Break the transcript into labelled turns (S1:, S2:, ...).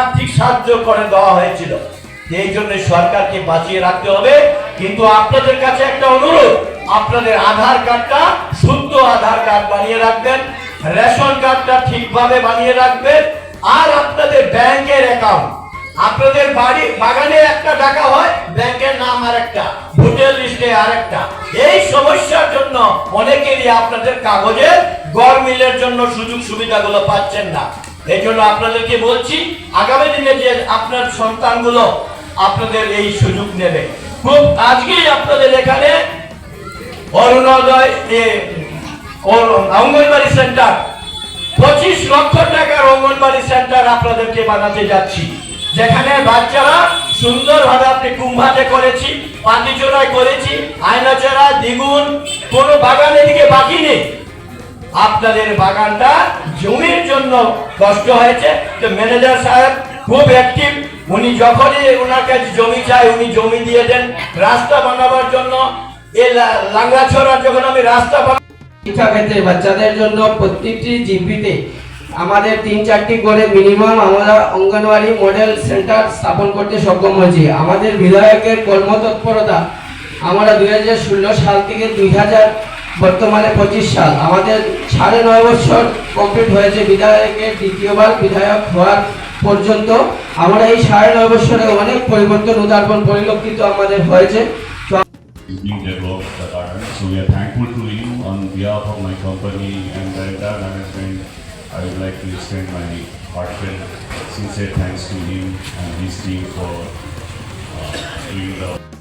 S1: আর্থিক সাহায্য করে দেওয়া হয়েছিল। এই জন্য সরকারকে বাঁচিয়ে রাখতে হবে। কিন্তু আপনাদের কাছে একটা অনুরোধ, আপনাদের আধার কার্ডটা, শুদ্ধ আধার কার্ড বানিয়ে রাখবেন, রেশন কার্ডটা ঠিকভাবে বানিয়ে রাখবেন, আর আপনাদের ব্যাংকের অ্যাকাউন্ট। আপনাদের বাড়ি, বাগানে একটা টাকা হয়, ব্যাংকের নাম আর একটা ভোটার লিস্টে আর একটা এই সমস্যার জন্য অনেকেরই আপনাদের কাগজে গরমিলের জন্য সুযোগ সুবিধাগুলো পাচ্ছেন না। এই জন্য আপনাদেরকে বলছি, আগামী দিনে যে আপনার সন্তানগুলো আপনাদের এই সুযোগ নেবে। খুব আজকেই আপনাদের এখানে অরুণোদয় অঙ্গনবাড়ি সেন্টার, পঁচিশ লক্ষ টাকার অঙ্গনবাড়ি সেন্টার আপনাদেরকে বানাতে যাচ্ছি। যেখানে বাচ্চারা সুন্দরভাবে আপনি কুম্ভাতে করেছি, পাতিচোরায় করেছি আয়নাচড়া দ্বিগুণ, কোনো বাগান এদিকে বাকি নেই। আপনাদের বাগানটা জমির জন্য কষ্ট হয়েছে। তো ম্যানেজার সাহেব খুব অ্যাক্টিভ উনি যখনই ওনার কাছে জমি চায় উনি জমি দিয়ে দেন। রাস্তা বানাবার জন্য, এ লাঙ্গাছড়ার যখন আমি রাস্তা বানাবো
S2: শিক্ষা ক্ষেত্রে বাচ্চাদের জন্য প্রত্যেকটি জিপিতে আমাদের তিন চারটি করে মিনিমাম আমরা অঙ্গনওয়াড়ি মডেল সেন্টার স্থাপন করতে সক্ষম হয়েছি। আমাদের বিধায়কের কর্মতৎপরতা আমরা দুই হাজার ষোলো সাল থেকে দুই হাজার বর্তমানে পঁচিশ সাল আমাদের সাড়ে নয় বছর কমপ্লিট হয়েছে বিধায়কের দ্বিতীয়বার বিধায়ক হওয়ার পর্যন্ত আমরা এই সাড়ে নয় বছরে অনেক পরিবর্তন উদাহরণ পরিলক্ষিত আমাদের হয়েছে
S3: being developed the garden. So we are thankful to him on behalf of my company and the entire management. I would like to extend my heartfelt, sincere thanks to him and his team for uh, doing the